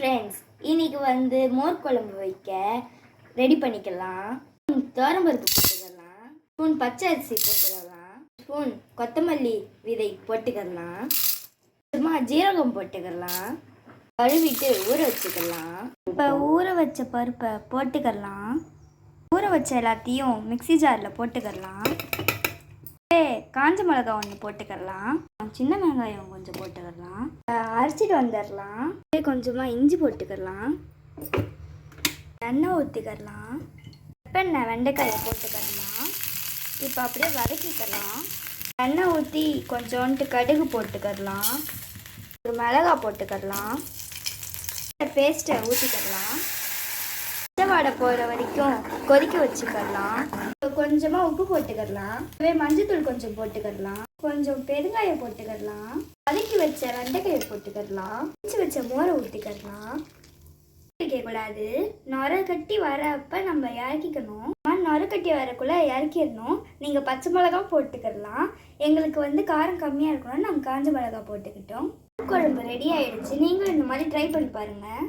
Friends இன்னைக்கு வந்து மோர் குழம்பு வைக்க ரெடி பண்ணிக்கலாம். தோரம்பருப்பு போட்டுக்கலாம். ஸ்பூன் பச்சை அரிசி போட்டுக்கலாம். ஸ்பூன் கொத்தமல்லி விதை போட்டுக்கலாம். சும்மா ஜீரகம் போட்டுக்கலாம். கழுவிட்டு ஊற வச்சுக்கலாம். இப்போ ஊற வச்ச பருப்பை போட்டுக்கலாம். ஊற வச்ச எல்லாத்தையும் மிக்ஸி ஜாரில் போட்டுக்கலாம். காஞ்ச மிளகா ஒன்று போட்டுக்கரலாம் சின்ன வெங்காயம் கொஞ்சம் போட்டுக்கிடலாம் அரைச்சிட்டு வந்துடலாம் அப்படியே கொஞ்சமாக இஞ்சி போட்டுக்கிடலாம் எண்ணெய் ஊற்றிக்கலாம் வெப்பெண்ணெய் வெண்டைக்காயை போட்டுக்கரலாம் இப்போ அப்படியே வதக்கிக்கலாம். எண்ணெய் ஊற்றி கொஞ்சோண்டு கடுகு போட்டுக்கிடலாம் ஒரு மிளகா போட்டுக்கலாம் பேஸ்ட்டை ஊற்றிக்கலாம் பச்சை வாடை போகிற வரைக்கும் கொதிக்க வச்சுக்கலாம் கொஞ்சமாக உப்பு போட்டுக்கலாம் மஞ்சத்தூள் கொஞ்சம் போட்டுக்கலாம் கொஞ்சம் பெருங்காயம் போட்டுக்கலாம் வதக்கி வச்ச வெண்டைக்காயை போட்டுக்கலாம் வச்சு வச்ச மோரை ஊற்றிக்கலாம் வைக்கக்கூடாது நொர கட்டி வரப்ப நம்ம இறக்கிக்கணும். நொர கட்டி வரக்குள்ள இறக்கிடணும். நீங்கள் பச்சை மிளகா போட்டுக்கலாம் எங்களுக்கு வந்து காரம் கம்மியாக இருக்கணும்னு நாங்கள் காஞ்ச மிளகா போட்டுக்கிட்டோம். குழம்பு ரெடி ஆயிடுச்சு. நீங்களும் இந்த மாதிரி ட்ரை பண்ணி பாருங்கள்